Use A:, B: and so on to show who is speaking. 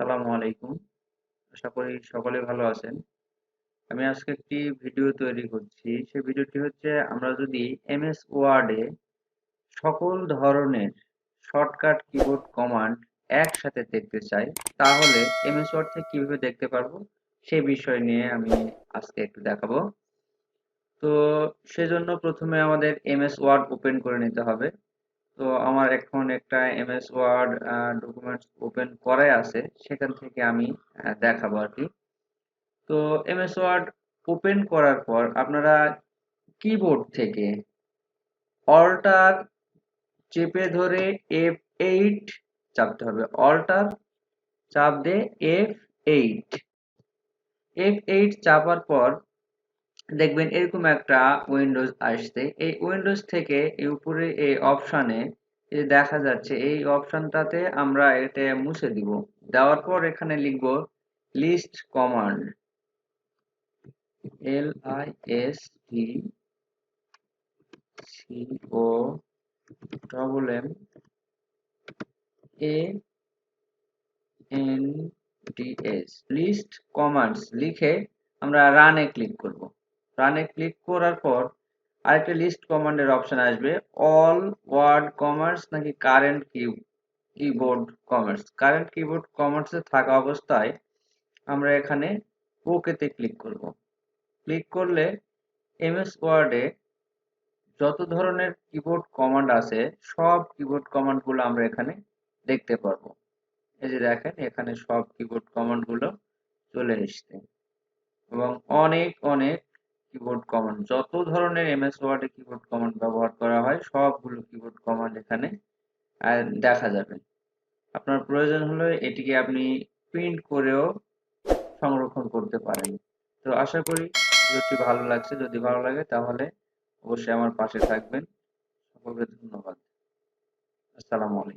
A: আসসালামু আলাইকুম। আশা করি সকলে ভালো আছেন। আমি আজকে একটি ভিডিও তৈরি করছি। সেই ভিডিওটি হচ্ছে, আমরা যদি এমএস ওয়ার্ডে সকল ধরনের শর্টকাট কিবোর্ড কমান্ড একসাথে দেখতে চাই, তাহলে এমএস ওয়ার্ড থেকে কীভাবে দেখতে পারব সেই বিষয় নিয়ে আমি আজকে একটু দেখাবো। তো সেজন্য প্রথমে আমাদের এমএস ওয়ার্ড ওপেন করে নিতে হবে। তো আমার এখন একটা এমএস ওয়ার্ড ডকুমেন্টস ওপেন করাই আছে, সেখান থেকে আমি দেখাবো আর কি। তো এমএস ওয়ার্ড ওপেন করার পর আপনারা কিবোর্ড থেকে অল্টার চেপে ধরে এফ এইট চাপতে হবে। অল্টার চাপ দিয়ে এফ এইট এফ এইট চাপার পর দেখবেন এরকম একটা উইন্ডোজ আসছে। এই উইন্ডোজ থেকে এই উপরে এই অপশানে দেখা যাচ্ছে এই অপশানটাতে আমরা এটা মুছে দিব। দেওয়ার পর এখানে লিখব list command L I S T C O double M A N D S list commands লিখে আমরা রানে ক্লিক করব। রানে ক্লিক করার পর আরেকটা লিস্ট কমান্ডের অপশন আসবে অল ওয়ার্ড কমার্স নাকি current keyboard commands current keyboard কমার্সে থাকা অবস্থায় আমরা এখানে ওকেতে ক্লিক করব। ক্লিক করলে এমএস ওয়ার্ডে যত ধরনের কিবোর্ড কমান্ড আছে, সব কিবোর্ড কমান্ডগুলো আমরা এখানে দেখতে পারব। এই যে দেখেন, এখানে সব কিবোর্ড কমান্ডগুলো চলে এসছে। এবং অনেক অনেক কিবোর্ড কমান্ড যত ধরনের এমএস ওয়ার্ডে কিবোর্ড কমান্ড ব্যবহার করা হয়, সবগুলো কিবোর্ড কমান্ড এখানে দেখা যাবে। আপনার প্রয়োজন হলে এটিকে আপনি প্রিন্ট করেও সংরক্ষণ করতে পারেন। তো আশা করি ভিডিওটি ভালো লাগছে। যদি ভালো লাগে তাহলে অবশ্যই আমার পাশে থাকবেন। সকলকে ধন্যবাদ। আসসালামু আলাইকুম।